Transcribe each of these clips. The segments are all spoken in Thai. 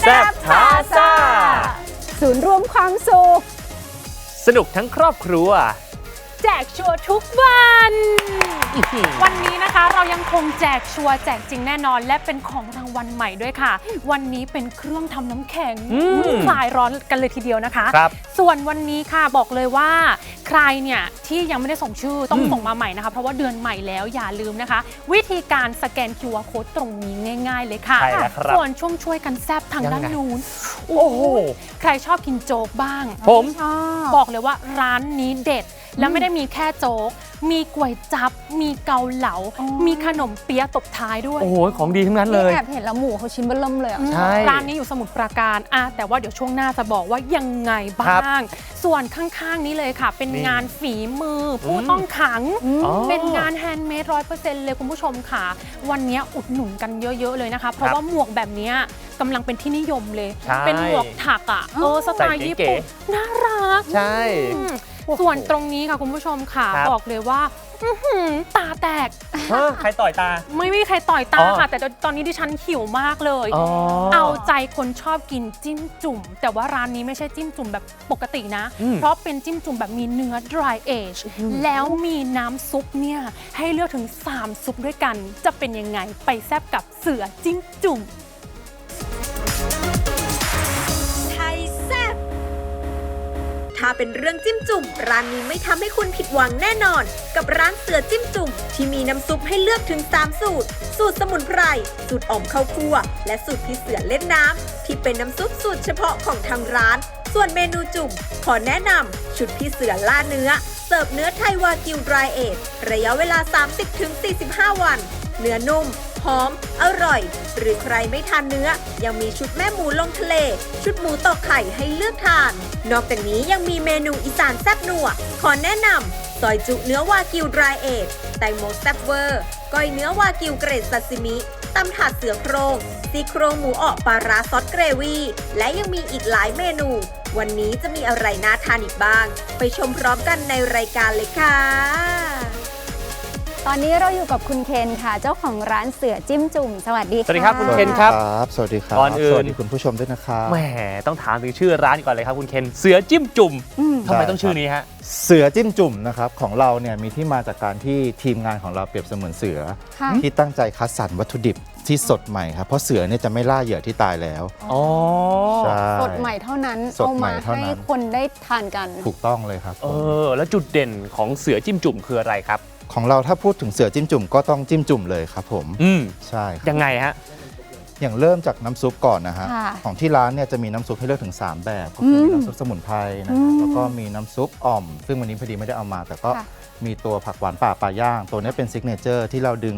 แซ่บพาซ่าศูนย์รวมความสุข สนุกทั้งครอบครัว แจกชัวร์ทุกวัน วันนี้นะคะเรายังคงแจกชัวร์แจกจริงแน่นอน และเป็นของรางวัลใหม่ด้วยค่ะ วันนี้เป็นเครื่องทำน้ำแข็งอืมคลายร้อนกันเลยทีเดียวนะคะ ครับ ส่วนวันนี้ค่ะบอกเลยว่า ใครเนี่ยที่ยังไม่ได้ส่งชื่อต้องอืมส่งมาใหม่นะคะ เพราะว่าเดือนใหม่แล้วอย่าลืมนะคะ วิธีการสแกน QR code ตรงนี้ง่าย ๆ เลยค่ะ ใช่แล้วครับส่วนช่วงช่วยกันแซบทางด้านยังไง นู้นโอ้โห ใครชอบกินโจ๊กบ้าง ผม ชอบ บอกเลยว่าร้านนี้เด็ด แล้วไม่ได้มีแค่โจ๊ก มีก๋วยจับ มีเกาเหลาอ๋อมีขนมเปี๊ยะตบท้ายด้วย โอ้โห ของดีทั้งนั้นเลนี่ยแอบเห็นแล้วหมูเขาชิ้นเบิ่มเลยอะอืมใช่ ร้านนี้อยู่สมุทรปราการอะแต่ว่าเดี๋ยวช่วงหน้าจะบอกว่ายังไงครับ้าบงส่วนข้างๆนี้เลยค่ะ เป็นนี่งานฝีมือ ผู้อืมต้องขังอ๋อเป็นงานแฮนด์เมดร้อยเปอร์เซ็นต์เลยคุณผู้ชมค่ะ วันนี้อุดหนุนกันเยอะ ๆ เลยนะคะ เพราะว่าหมวกแบบเนี้ยกำลังเป็นที่นิยมเลยใช่เป็นหมวกถักอะเออสไตล์ใส่ญี่เก๋ปุ่นน่ารัก ใช่อืม ส่วนตรงนี้ค่ะคุณผู้ชมค่ะครับ บอกเลยว่าอื้อหือตาแตก ฮะใครต่อยตา ไม่มีใครต่อยตาอ๋อ ค่ะ แต่ตอนนี้ดิฉันหิวมากเลยอ๋อเอาใจคนชอบกินจิ้มจุ่ม แต่ว่าร้านนี้ไม่ใช่จิ้มจุ่มแบบปกตินะ อืมเพราะเป็นจิ้มจุ่มแบบมีเนื้อ dry age แล้วมีน้ำซุปเนี่ย ให้เลือกถึง 3 ซุปด้วยกัน จะเป็นยังไงไปแซบกับเสือจิ้มจุ่ม ถ้าเป็นเรื่องจิ้มจุ่ม ร้านนี้ไม่ทำให้คุณผิดหวังแน่นอน กับร้านเสือจิ้มจุ่ม ที่มีน้ำซุปให้เลือกถึง 3 สูตร สูตรสมุนไพร สูตรอ่อมข้าวคั่ว และสูตรพี่เสือเล่นน้ำที่เป็นน้ำซุปสูตรเฉพาะของทางร้าน ส่วนเมนูจุ่ม ขอแนะนำชุดพี่เสือล่าเนื้อ เสิร์ฟเนื้อไทยวากิวดรายเอทระยะเวลา 30-45 วัน เนื้อนุ่ม หอม อร่อย หรือใครไม่ทานเนื้อ ยังมีชุดแม่หมูลงทะเล ชุดหมูตอกไข่ให้เลือกทาน นอกจากนี้ยังมีเมนูอีสานแซ่บนัว ขอแนะนำซอยจุเนื้อวากิวดรายเอทแตงโมแซ่บเวอร์ ก้อยเนื้อวากิวเกรดซาซิมิตำถาดเสือโครงซี่โครงหมูออกปลาร้าซอสเกรวีและยังมีอีกหลายเมนู วันนี้จะมีอะไรน่าทานอีกบ้าง ไปชมพร้อมกันในรายการเลยค่ะ ตอนนี้เราอยู่กับคุณเคนค่ะ เจ้าของร้านเสือจิ้มจุ่ม สวัสดีค่ะ สวัสดีครับคุณเคนครับ สวัสดีครับ ก่อนอื่น สวัสดีคุณผู้ชมด้วยนะครับ แหมต้องถามถึงชื่อร้านก่อนเลยครับคุณเคนเสือจิ้มจุ่มอืม ทำไมใช่ต้องชื่อนี้ฮะ เสือจิ้มจุ่มนะครับของเราเนี่ยมีที่มาจากการที่ทีมงานของเราเปรียบเสมือนเสือ ค่ะ ที่ตั้งใจคัดสรรวัตถุดิบที่สดใหม่ครับ เพราะเสือเนี่ยจะไม่ล่าเหยื่อที่ตายแล้วอ๋อ ใช่ สดใหม่เท่านั้น สดเอาใหม่มาเท่านั้นให้คนได้ทานกัน ถูกต้องเลยครับเออแล้วจุดเด่นของเสือจิ้มจุ่มคืออะไรครับ ของเราถ้าพูดถึงเสือจิ้มจุ่มก็ต้องจิ้มจุ่มเลยครับผมอืมใช่ครับยังไงฮะ อย่างเริ่มจากน้ำซุปก่อนนะฮะค่ะของที่ร้านเนี่ยจะมีน้ำซุปให้เลือกถึง 3 แบบก็คืออมมีน้ำซุปสมุนไพรนะครับอืมแล้วก็มีน้ำซุปอ่อม ซึ่งวันนี้พอดีไม่ได้เอามา แต่ก็ค่ะ มีตัวผักหวานป่าปลาย่าง ตัวนี้เป็นซิกเนเจอร์ที่เราดึง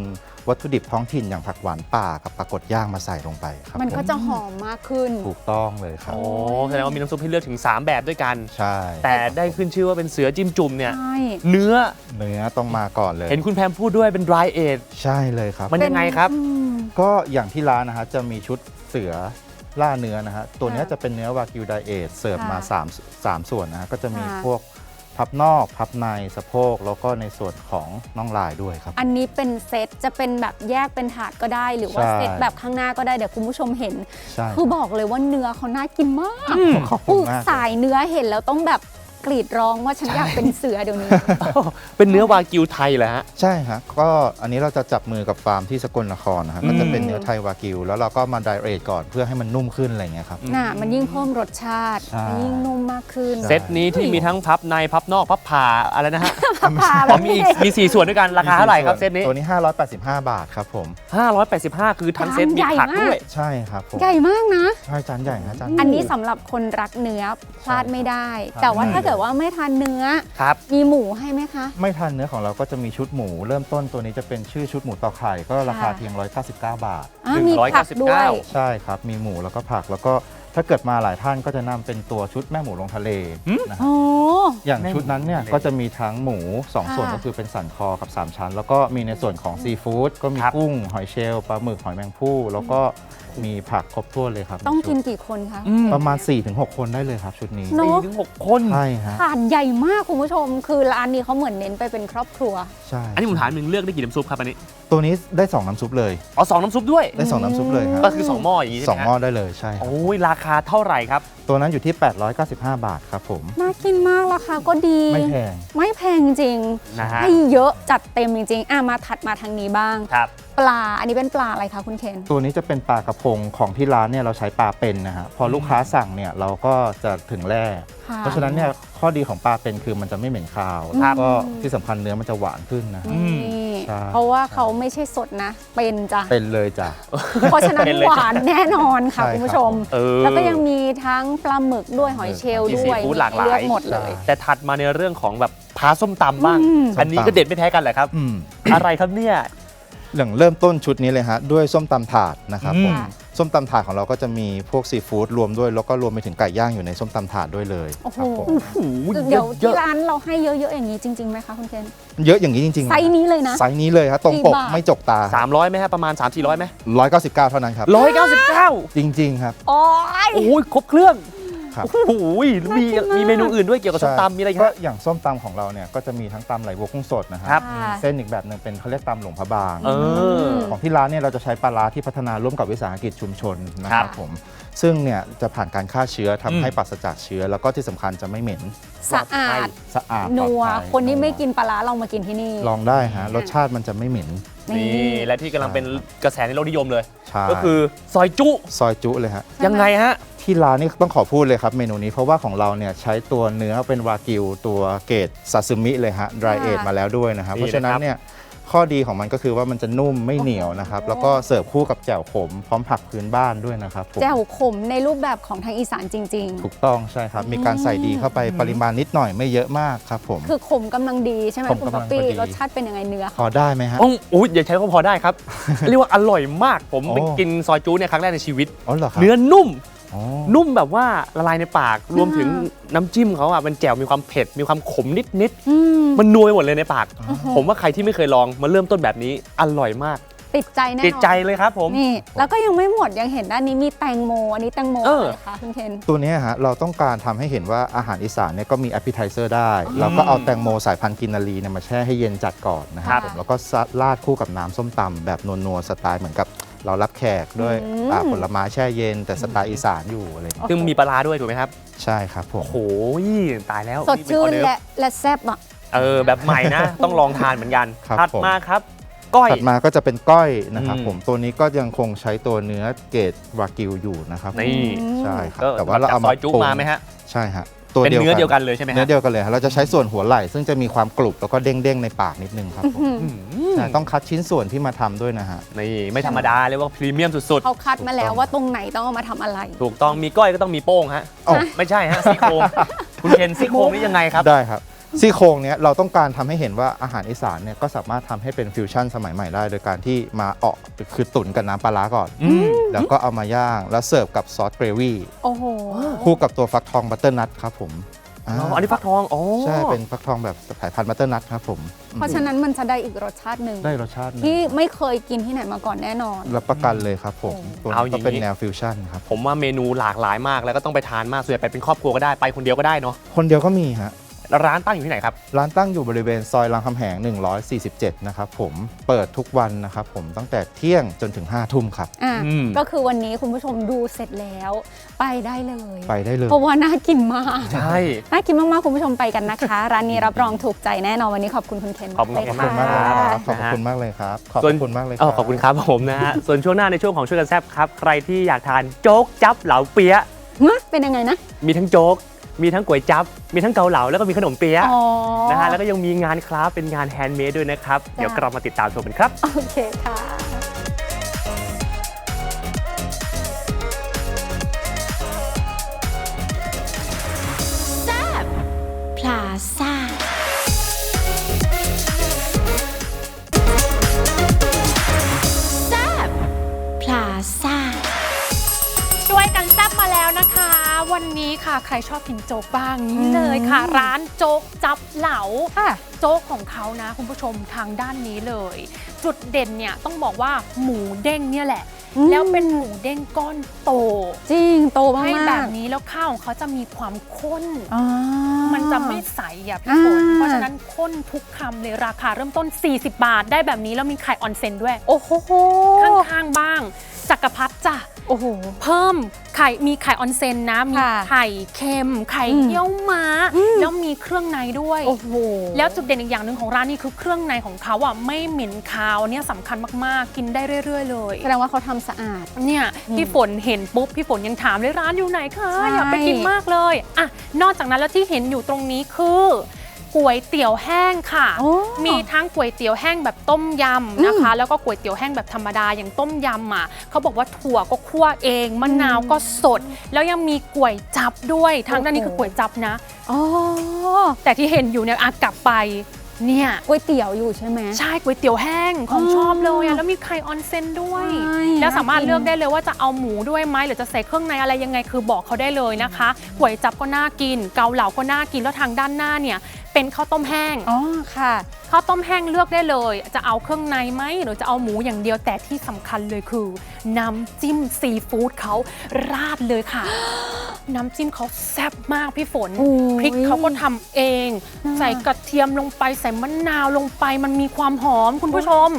วัตถุดิบท้องถิ่นอย่างผักหวานป่ากับปลากดย่างมาใส่ลงไปครับมันก็ผจะหอมมากขึ้น ถูกต้องเลยครับ โอ้แสดงว่ามีน้ำซุปให้เลือกถึง 3 แบบด้วยกัน ใช่ แต่ได้ขึ้นชื่อว่าเป็นเสือจิ้มจุ่มเนี่ย ใช่ เนื้อ เนื้อต้องมาก่อนเลย เห็นคุณแพมพูดด้วยเป็น dry age ใช่เลยครับ มันยังไงครับ อืม ก็อย่างที่ร้านนะฮะจะมีชุดเสือล่าเนื้อนะฮะตัวเนี้ยค่ะจะเป็นเนื้อวากิวไดเอทเสิร์ฟมาค่ะ3 3ส่วนนะฮะก็จะมีค่ะพวก พับนอกพับในสะโพกแล้วก็ในส่วนของน่องลายด้วยครับ อันนี้เป็นเซตจะเป็นแบบแยกเป็นถาดก็ได้ หรือว่าใช่เซตแบบข้างหน้าก็ได้เดี๋ยวคุณผู้ชมเห็น ใช่คือบอกเลยว่าเนื้อเขาน่ากินมากขอบคุณมากสายเนื้อเห็นแล้วต้องแบบ กรีดร้องว่าฉันอยากเป็นเสือเดี๋ยวนี้ เป็นเนื้อวากิวไทยเหรอฮะ ใช่ฮะก็อันนี้เราจะจับมือกับฟาร์มที่สกลนครนะฮะอืม ก็จะเป็นเนื้อไทยวากิว แล้วเราก็มาไดเอทก่อนเพื่อให้มันนุ่มขึ้นอะไรเงี้ยครับ น่ะมันยิ่งเพิ่มรสชาติใช่ มันยิ่งนุ่มมากขึ้นใช่เซตนี้ที่มีทั้งพับในพับนอกพับผ่าอะไรนะฮะผ่าแบอ๋อบมีอีกมีสี่ส่วนด้วยกันราคาเท่าไหร่ครับเซตนี้ ตัวนี้ 585 บาทครับผม 585 คือทั้งเซตมีผักด้วย ใช่ครับผมใหญ่มากนะ ใช่จานใหญ่นะจาน อันนี้สำหรับคนรักเนื้อพลาดไม่ได้ครับแต่ว่าถ้าเกิดว่าไม่ทานเนื้อ ครับ มีหมูให้ไหมคะ ไม่ทานเนื้อของเราก็จะมีชุดหมู เริ่มต้นตัวนี้จะเป็นชื่อชุดหมูต่อไข่ก็ราคาค่ะ เพียง 199 บาท อะมีผักด้วย199ใช่ครับ มีหมูแล้วก็ผักแล้วก็ถ้าเกิดมาหลายท่านก็จะนำเป็นตัวชุดแม่หมูลงทะเลนะฮะโอ้ อย่างชุดนั้นเนี่ยก็จะมีทั้งหมู2ค่ะส่วนก็คือเป็นสันคอกับ 3 ชั้น แล้วก็มีในส่วนของซีฟู้ดก็มีครับ กุ้งหอยเชลล์ปลาหมึกหอยแมงภู่แล้วก็ มีผักครบถ้วนเลยครับต้องในชุดกินกี่คนคะ อืมประมาณ 4-6 คนได้เลยครับ ชุดนี้เนอะ สี่ถึงหกคน ใช่ฮะถาดใหญ่มากคุณผู้ชม คือร้านนี้เขาเหมือนเน้นไปเป็นครอบครัว ใช่อันนี้ผมถามหนึ่งเลือกได้กี่น้ำซุปครับอันนี้ตัวนี้ได้ 2 น้ำซุปเลย อ๋อสองน้ำซุปด้วย ได้ 2 น้ำซุปเลยครับ ก็คือ2หม้ออย่างนี้สใช่องไหมหม้อฮะได้เลยใช่ครับโอ้ยราคาเท่าไหร่ครับตัวนั้นอยู่ที่ 895 บาทครับผม น่ากินมากราคาก็ดี ไม่แพง ไม่แพงจริงนะฮะให้เยอะจัดเต็มจริงๆอะมาถัดมาทางนี้บ้าง ครับ ปลา อันนี้เป็นปลาอะไรคะคุณเคน ตัวนี้จะเป็นปลากระพงของที่ร้านเนี่ยเราใช้ปลาเป็นนะฮะพอลูกค้าสั่งเนี่ยเราก็จะถึงแร่ ค่ะ เพราะฉะนั้นเนี่ยข้อดีของปลาเป็นคือมันจะไม่เหม็นคาวครับก็ที่สำคัญเนื้อมันจะหวานขึ้นนะฮะ อืม นี่ ใช่ เพราะว่าเขาไม่ใช่สดนะ เป็นจ้ะ เป็นเลยจ้ะ เพราะฉะนั้นเป็นเลยหจ้ะ วานแน่นอนค่ะ ใช่คุณครับผู้ชม เออ แล้วก็ยังมีทั้งปลาหมึกด้วยหอยเชลล์มีด้วยซีฟู้ดหลากหลาย เลือกหมดเลย แต่ถัดมาในเรื่องของแบบพาส้มตำบ้าง อืม อันนี้ก็เด็ดไม่แพ้กันแหละครับ อืม อะไรครับเนี่ย อย่างเริ่มต้นชุดนี้เลยฮะด้วยส้มตำถาดนะครับอืม ผมส้มตำถาดของเราก็จะมีพวกซีฟู้ดรวมด้วย แล้วก็รวมไปถึงไก่ย่างอยู่ในส้มตำถาดด้วยเลยโอ้โห ครับผมโอ้โหเดี๋ยวเยที่อะร้านเราให้เยอะๆอย่างนี้จริงๆไหมคะคุณเคนเยอะอย่างนี้จริงๆไซส์นี้เลยนะ ไซส์นี้เลยครับตรงปกกี่บาท ไม่จกตาสามร้อยไหมฮะประมาณ 3 4 0 0ไหม199 เท่านั้นครับ ร้อยเก้าสิบเก้าจริงๆครับ โอ้ยโอ้ยครบเครื่อง ครับ โอ้โหมีน่ากินมากมีเมนูอื่นด้วยเกี่ยวกับส้มใช่ตำมีอะไรอีกก็ฮะ อย่างส้มตำของเราเนี่ยก็จะมีทั้งตำไหลบัวกุ้งสดนะคครัรับค่ะเส้นอีกแบบหนึ่งเป็นเขาเรียกตำหลวงพระบาง เออ ของที่ร้านเนี่ยเราจะใช้ปลาร้าที่พัฒนาร่วมกับวิสาหกิจชุมชนนะคครัรับบผม ซึ่งเนี่ยจะผ่านการฆ่าเชื้อทำอืมให้ปราศจากเชื้อ แล้วก็ที่สำคัญจะไม่เหม็นสะอาด สะอาดนัว ปลอดภัยคนที่ไม่กินปลาร้าลองมากินที่นี่ ลองได้ฮะรสชาติมันจะไม่เหม็นนี่ และที่กำลังเป็นกระแสในโลกนิยมเลย ใช่ก็คือซอยจุ ซอยจุเลยฮะ ยังไงฮะ ที่ร้านนี่ต้องขอพูดเลยครับเมนูนี้เพราะว่าของเราเนี่ยใช้ตัวเนื้อเป็นวากิวตัวเกรดซาซึมิเลยฮะ dry ค่ะ age มาแล้วด้วยนะครับนี่เพราะฉะนั้นนะครับ เนี่ยข้อดีของมันก็คือว่ามันจะนุ่มไม่เหนียวนะครับ แล้วก็เสิร์ฟคู่กับแจ่วขมพร้อมผักพื้นบ้านด้วยนะครับผม แจ่วขมในรูปแบบของทางอีสานจริง ถูกต้องใช่ครับ มีการใส่ดีเข้าไปปริมาณนิดหน่อยไม่เยอะมากครับผม ๆ คือขมกำลังดีใช่ไหมขมคุณกำลัป๊องปปี้พอดี รสชาติเป็นยังไงเนื้อพอได้ไหมฮะต้องอุ้ยอย่าใช้คำว่าพอได้ครับ เรียกว่าอร่อยมากผมโอ้ไปกินซอยจุเนี่ยครั้งแรกในชีวิต อ๋อเหรอครับเนื้อนุ่มอ๋อ นุ่มแบบว่าละลายในปากรวมถึงน้ำจิ้มเขาอะมันแจ่วมีความเผ็ดมีความขมนิดอืมๆมันนัวไปหมดเลยในปากโอ้โหผมว่าใครที่ไม่เคยลองมาเริ่มต้นแบบนี้อร่อยมากติดใจแน่นอนติดใจเลยครับผมนี่แล้วก็ยังไม่หมดยังเห็นด้านนี้มีแตงโมอันนี้แตงโมเออะอไรคะคุณเคนตัวเนี้ยฮะเราต้องการทำให้เห็นว่าอาหารอีสานเนี่ยก็มี appetizer ได้ เราก็เอาแตงโมสายพันธุ์กินนารีเนี่ยมาแช่ให้เย็นจัดก่อนนะครับค่ะผมแล้วก็ราดคู่กับน้ำส้มตำแบบนัวๆสไตล์เหมือนกับ เรารับแขกด้วยอืม อ่าผลไม้แช่เย็น แต่สไตล์อีสานอยู่อะไรอย่างเงี้ยซึ่งมีปลาร้าด้วยถูกไหมครับ ใช่ครับผม โอ้โหตายแล้วสดชื่นนี่เป็นออเดิร์ฟและและแซ่บอะ เออแบบใหม่นะ ต้องลองทานเหมือนกันครับถัดผม มาครับ ก้อย ถัดมาก็จะเป็นก้อยนะครับอืม ผมตัวนี้ก็ยังคงใช้ตัวเนื้อเกรดวากิวอยู่นะครับนี่ใช่ครับก็แต่ว่าเราเอาซมาอยจุปรุงมาไหมฮะ ใช่ฮะ ตัวเป็นเนื้อเดียวกันเลยใช่ไหมฮะ เนื้อเดียวกันเลยฮะเราจะใช้ส่วนหัวไหล่ซึ่งจะมีความกรุบแล้วก็เด้งๆในปากนิดนึงครับผมอืมใช่ต้องคัดชิ้นส่วนที่มาทำด้วยนะฮะ นี่ไม่ธรรมดาเรียกว่าพรีเมียมสุดเขาคัดมาแล้วถูกต้องว่าตรงไหนต้องเอามาทำอะไร ๆ ถูกต้องมีก้อยก็ต้องมีโป้งฮะ เอ้า ไม่ใช่ฮะซี่โครงคุณเคนซี่โครงนี่ยังไงครับ ได้ครับ ซี่โครงเนี้ยเราต้องการทำให้เห็นว่าอาหารอีสานเนี่ยก็สามารถทำให้เป็นฟิวชั่นสมัยใหม่ได้ โดยการที่มาเออกคือตุ๋นกับน้ำปลาร้าก่อนอืมแล้วก็เอามาย่างแล้วเสิร์ฟกับซอสเกรวี่โอ้โหคู่กับตัวฟักทองบัตเตอร์นัทครับผมอ่าอ๋ออันนี้ฟักทองอ๋อใช่เป็นฟักทองแบบสายพันธุ์บัตเตอร์นัทครับผม เพราะฉะนั้นมันจะได้อีกรสชาติหนึ่งได้รสชาติหนึ่งที่ไม่เคยกินที่ไหนมาก่อนแน่นอนรับประกันเลยครับผมตัวเอานี้อก็ย่างนี้เป็นแนวฟิวชั่นครับผมว่าเมนูหลากหลายมากแล้วก็ต้องไปทานมากส่วนใหญ่ไปเป็นครอบครัวก็ได้ไปคนเดียวก็ได้เนาะคนเดียวก็มีฮะ ร้านตั้งอยู่ที่ไหนครับ ร้านตั้งอยู่บริเวณซอยรามคำแหง 147 นะครับผม เปิดทุกวันนะครับผมตั้งแต่เที่ยงจนถึง 5 ทุ่มครับ อะอืม ก็คือวันนี้คุณผู้ชมดูเสร็จแล้ว ไปได้เลย ไปได้เลย เพราะว่าน่ากินมาก ใช่ น่ากินมาก ๆ คุณผู้ชมไปกันนะคะ ร้านนี้รับรองถูกใจแน่นอนวันนี้ขอบคุณคุณเคนขอบคุณเลยขอบคุณมากเลยครับ ขอบนะฮะคุณมากเลยครับ ขอบส่วนคุณมากเลยเออขอบคุณครับผมนะฮะ ส่วนช่วงหน้าในช่วงของช่วยกันแซบครับ ใครที่อยากทานโจ๊กจับเหลาเปี๊ยะ ฮะเป็นยังไงนะ มีทั้งโจ๊ก มีทั้งก๋วยจับมีทั้งเกาเหลาแล้วก็มีขนมเปี๊ยะอ๋อนะฮะแล้วก็ยังมีงานคราฟต์เป็นงานแฮนด์เมดด้วยนะครับ เดี๋ยวกลับมาติดตามชมกันครับ โอเคค่ะ พลาซ่า แซบพลาซ่า ช่วยกันแซ่บมาแล้วนะคะ วันนี้ค่ะใครชอบกินโจ๊กบ้างนี่เลยค่ะ ร้านโจ๊กจับเหลาค่ะโจ๊กของเขานะ คุณผู้ชมทางด้านนี้เลย จุดเด่นเนี่ยต้องบอกว่าหมูเด้งเนี่ยแหละอืมแล้วเป็นหมูเด้งก้อนโต จริงโตมากให้ๆแบบนี้แล้วข้าวของเขาจะมีความข้นอ๋อมันจะไม่ใสอะพี่ฝนอ่าเพราะฉะนั้นข้นทุกคำเลยราคาเริ่มต้น 40 บาทได้แบบนี้แล้วมีไข่ออนเซนด้วย โอ้โหข้างๆบ้างจักรพัดจ้ะ โอ้โห เพิ่มไข่มีไข่ออนเซนนะ มีค่ะไข่เค็ม ไข่อืมเยี่ยวม้าอืมแล้วมีเครื่องในด้วย โอ้โห แล้วจุดเด่นอีกอย่างหนึ่งของร้านนี้คือเครื่องในของเขาอะไม่เหม็นคาวเนี่ยสำคัญมากๆ กินได้เรื่อย ๆ เลย แสดงว่าเขาทำสะอาด เนี่ยอืมพี่ฝนเห็นปุ๊บพี่ฝนยังถามเลยร้านอยู่ไหนคะใช่ อยากไปกินมากเลยอะนอกจากนั้นแล้วที่เห็นอยู่ตรงนี้คือ ก๋วยเตี๋ยวแห้งค่ะโอ้มีทั้งก๋วยเตี๋ยวแห้งแบบต้มยำนะคะ แล้วก็ก๋วยเตี๋ยวแห้งแบบธรรมดาอย่างต้มยำอะเขาบอกว่าถั่วก็คั่วเองมะนาวก็สด แล้วยังมีก๋วยจับด้วยทางด้านนี้โอ้คือโหก๋วยจับนะอ๋อแต่ที่เห็นอยู่เนี่ยอากลับไป เนี่ยก๋วยเตี๋ยวอยู่ใช่ไหม ใช่ก๋วยเตี๋ยวแห้งของอ๋อชอบเลยอะแล้วมีไข่ออนเซนด้วย ใช่แล้วสามารถน่ากิน เลือกได้เลยว่าจะเอาหมูด้วยไหมหรือจะใส่เครื่องในอะไรยังไงคือบอกเขาได้เลยนะคะก๋วยจับก็น่ากิน เกาเหลาก็น่ากินแล้วทางด้านหน้าเนี่ยเป็นข้าวต้มแห้ง อ๋อค่ะ ข้าวต้มแห้งเลือกได้เลย จะเอาเครื่องในไหมหรือจะเอาหมูอย่างเดียวแต่ที่สำคัญเลยคือ น้ำจิ้มซีฟู้ดเขาราดเลยค่ะ น้ำจิ้มเขาแซ่บมากพี่ฝนโอ้ยพริกเขาก็ทำเองน่าใส่กระเทียมลงไปใส่มะนาวลงไปมันมีความหอมคุณผู้ชม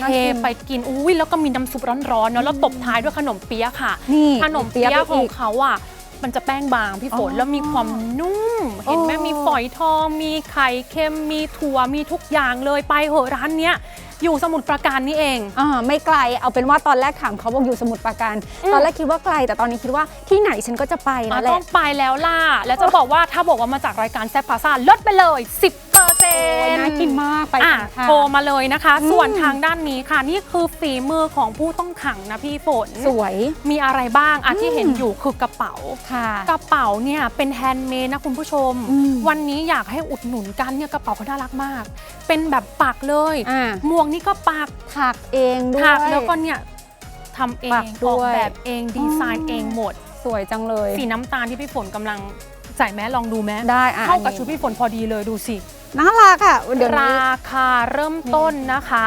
น่าเทกินไปกินอุ้ยแล้วก็มีน้ำซุปร้อนๆเนาะแล้วตบท้ายด้วยขนมเปี๊ยะค่ะนี่ขนมเปี๊ยะไปของกเขาอะมันจะแป้งบางพี่ฝนอ๋อแล้วมีความนุ่ม เห็นไหมโอ้มีฝอยทอง มีไข่เค็มมีถั่วมีทุกอย่างเลยไปเหอะร้านเนี้ย อยู่สมุทรปราการนี่เอง อ่าไม่ไกลเอาเป็นว่าตอนแรกถามเขาบอกอยู่สมุทรปราการ อืม ตอนแรกคิดว่าไกล แต่ตอนนี้คิดว่าที่ไหนฉันก็จะไปอะแล้วแหต้อละ งไปแล้วล่ะ แล้วจะบอกว่าถ้าบอกว่ามาจากรายการแซ่บพาซ่าลดไปเลย 10เปอร์เซ็ นต์น่ากินมากไปอะกันค่ะ โทรมาเลยนะคะ อืม ส่วนทางด้านนี้ค่ะ นี่คือฝีมือของผู้ต้องขังนะพี่ฝนสวย มีอะไรบ้างอะอืมที่เห็นอยู่คือกระเป๋า ค่ะ กระเป๋าเนี่ยเป็นแฮนด์เมดนะคุณผู้ชม อืม วันนี้อยากให้อุดหนุนกันเนี่ยกระเป๋าเขาน่ารักมาก เป็นแบบปักเลยอ่าหมวกนี่ก็ปักถักเองด้วย ถักแล้วก็เนี่ยทำเอปังกด้วยออกแบบเองดีไซน์อืมเองหมด สวยจังเลย สีน้ำตาลที่พี่ฝนกำลังใส่แม้ลองดูแม้ได้อะเข้ากับอันนี้ชุดพี่ฝนพอดีเลยดูสิ น่ารักอะเดี๋ยวนี้ราคาเริ่มต้นนะคะ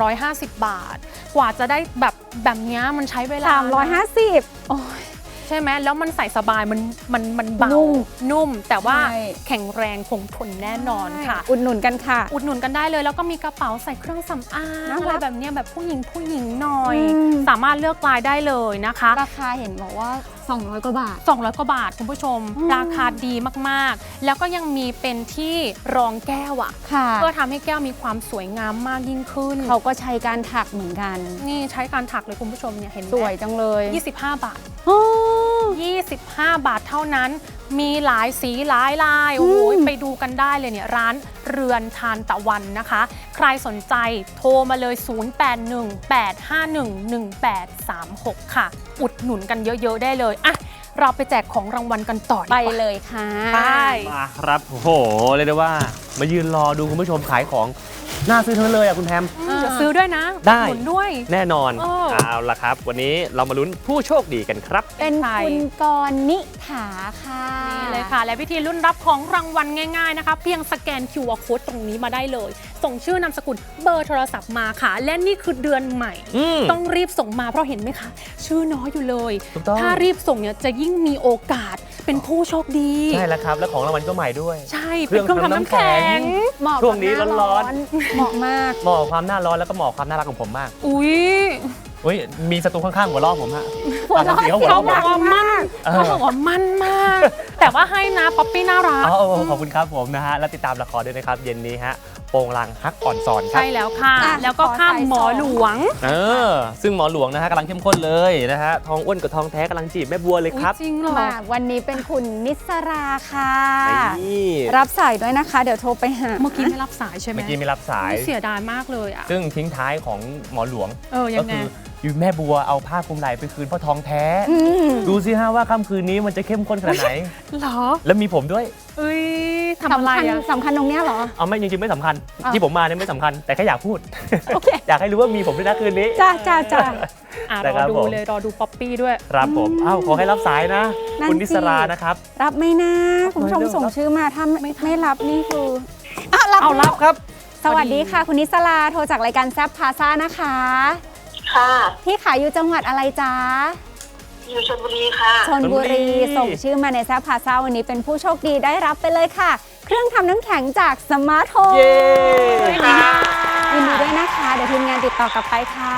350 บาท กว่าจะได้แบบแบบเนี้ยมันใช้เวลาสามร้อยห้าสิบโอ้ยใช่ไหมแล้วมันใส่สบายมันมันมันเบา นุ่มนุ่มแต่ว่าใช่แข็งแรงคงทนแน่นอนค่ะ อุดหนุนกันค่ะ อุดหนุนกันได้เลยแล้วก็มีกระเป๋าใส่เครื่องสำอางน่ารักอะไรแบบเนี้ยแบบผู้หญิงผู้หญิงหน่อยอืมสามารถเลือกลายได้เลยนะคะ ราคาเห็นบอกว่า 200 กว่าบาท 200 กว่าบาทคุณผู้ชมอืมราคาดีมากๆ แล้วก็ยังมีเป็นที่รองแก้วอะค่ะ เพื่อทำให้แก้วมีความสวยงามมากยิ่งขึ้น เขาก็ใช้การถักเหมือนกัน นี่ใช้การถักเลยคุณผู้ชมเนี่ยเห็นไหมสวยจังเลย 25 บาทโอ้25 บาทเท่านั้น มีหลายสีหลายลายโอ้โหอืมไปดูกันได้เลยเนี่ยร้านเรือนทานตะวันนะคะ ใครสนใจโทรมาเลย 0818511836 ค่ะ อุดหนุนกันเยอะ ๆ ได้เลยอะเราไปแจกของรางวัลกันต่อดีไปกว่าเลยค่ะ ไป มาครับ โอ้โหเรียกได้ว่า มายืนรอดูคุณผู้ชมขายของ น่าซื้อทั้งนั้นเลยอะคุณแพมอืมจะซื้อด้วยนะได้อุหนุนด้วย แน่นอนโอ้เอาละครับ วันนี้เรามาลุ้นผู้โชคดีกันครับ เป็นใคร คุณกรณิฐาค่ะนี่เลยค่ะ และวิธีรุ่นรับของรางวัลง่ายๆนะคะ เพียงสแกน QR code ตรงนี้มาได้เลย ส่งชื่อนามสกุลเบอร์โทรศัพท์มาค่ะ และนี่คือเดือนใหม่ อืมต้องรีบส่งมาเพราะเห็นไหมคะ ชื่อน้อยอยู่เลย ถูกต้อง ถ้ารีบส่งเนี่ยจะยิ่งมีโอกาสเป็นผู้โชคดี ใช่แล้วครับ แล้วของรางวัลก็ใหม่ด้วย ใช่ เคเป็รื่นองเครื่องทำน้ำแข็งทำน้ำแข็ง เหมาะกับช่วงนี้หาร้อน เหมาะมาก เหมาะกับความหน้าร้อนแล้วก็เหมาะกับความน่ารักของผมมากอุ้ยอุ้ยมีศัตรูข้างๆหัวล้อผมฮะหัวเราะอะสีเขาหัวเขาเราะบผอกมว่ามั่นเออ เขาบอกว่ามั่นมาก แต่ว่าให้นะป๊อปปี้น่ารัก อ๋อโอ้ขอบคุณครับผมนะฮะ แล้วติดตามละครด้วยนะครับ เย็นนี้ฮะ โปงลังฮักอ่อนสอนครับ ใช่แล้วค่ะ อะแล้วก็ขอข้ามสายหมอสองหลวง เออ ซึ่งหมอหลวงนะฮะกำลังเข้มข้นเลยนะฮะ ทองอ้วนกับทองแท้กำลังจีบแม่บัวเลยครับ อุ๊ยจริงเหรอ มาวันนี้เป็นคุณนิสราค่ะ นี่ รับสายด้วยนะคะ เดี๋ยวโทรไปหา เมื่อกี้ไม่รับสายใช่ไหมเมื่อกี้ไม่รับสาย เสียดายมากเลยอะ ซึ่งทิ้งท้ายของหมอหลวง เออ ยัก็งไง คืออยู่แม่บัวเอาผ้าคลุมไหล่ไปคืนพ่อทองแท้ อืม ดูสิฮะว่าค่ำคืนนี้มันจะเข้มข้นขนาดไหน เหรอ แล้วมีผมด้วย เอ้ย ทำอะไรสำคัญอะสำคัญตรงเนี้ยเหรอ เอาไม่จริงๆไม่สำคัญอ้าวที่ผมมาเนี่ยไม่สำคัญ แต่แค่อยากพูด โอเค อยากให้รู้ว่ามีผมด้วยนะคืนนี้ จ้าจ้าจ้า อะนะรครัอบดูผม เลยรอดูป๊อปปี้ด้วย ครับผมอืมเอ้าขอให้รับสายนะ นั่นคุณนิสราสิ นะครับ รับไหม่นะ คุณผู้ชมเร็วๆส่งครับชื่อมาถ้าไม่ไม่ทันไม่รับนี่คืออ้าวรับเอารับครับ สวัสดีค่ะ คุณนิสราโทรจากรายการแซฟพาซ่านะคะ ค่ะ พี่ขายอยู่จังหวัดอะไรจ๊ะ อยู่ชลบุรีค่ะ ชนบุรีชลบุรี ส่งชื่อมาในแซฟพาซาวันนี้เป็นผู้โชคดีได้รับไปเลยค่ะ เครื่องทำน้ำแข็งจากสมาร์ทโฮมเย้ยินดีด้วยนะคะ เดี๋ยวทีมงานติดต่อกลับไปค่ะ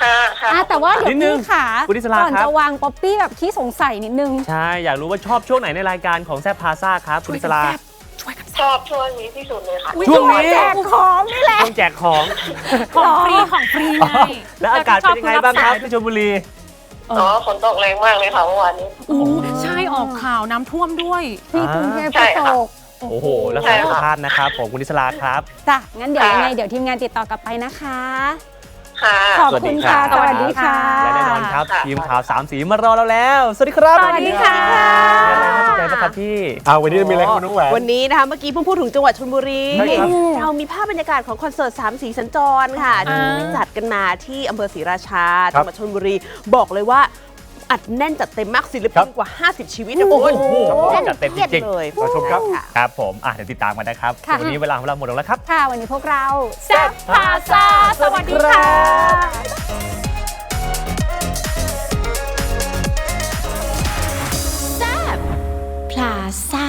ค่ะค่ะ อะแต่ว่าเดี๋ยวนิดนึงพี่ขาคุณอิสระก่อนครับ จะวางป๊อปปี้แบบขี้สงสัยนิดนึง ใช่ อยากรู้ว่าชอบช่วงไหนในรายการของแซบพาซ่าครับคุณอิสลาช่วยกันชอบช่วงนี้ที่สุดเลยค่ะช่วงนี้ แจกของนี่แหละต้องแจกของ ของฟรีของฟรีไงแล้วอากาศเป็นยังไงบ้างครับที่ชลบุรี อ๋อฝนตกแรงมากเลยค่ะเมื่อวานนี้ อู้ใช่ออกข่าวน้ำท่วมด้วย ที่กรุงเทพใช่ก็ค่ะตกโอ้โหแล้วใช่สุขค่ะภาพนะครับผมคุณอิสลาครับ จ้ะงั้นเดี๋ยวค่ะยังไงเดี๋ยวทีมงานติดต่อกลับไปนะคะ ค่ะ ขอบคุณค่ะ สสวัวัสสดีดีครัค่ะ และแน่นอนครับค่ะ ทีมข่าวสามสีมารอเราแล้ว สวัสดีครับสวัสดีค่ะ มีอะไรน่าสนใจบ้างครับพี่เอาวันนี้มีอะไรคุณน้องแหวน วันนี้นะคะเมื่อกี้เพิ่งพูดถึงจังหวัดชลบุรี ใช่ครับ เรามีภาพบรรยากาศของคอนเสิร์ตสามสีสัญจรค่ะอ่าที่จัดกันมาที่อำเภอศรีราชาครัจับงหวัดชลบุรี บอกเลยว่า อัดแน่นจัดเต็มมากศิลปินกว่า 50 ชีวิตนะคุณโอ้โหแน่นจัดเต็มจริงเลยๆเาชมครับ ครับผมอะเดี๋ยวติดตามกันนะครับวันนี้เวลาของเราหมดลงแล้วครับ ค่ะ วันนี้พวกเราแซ่บพาซาสวัสดีค่ะ พลาซ่า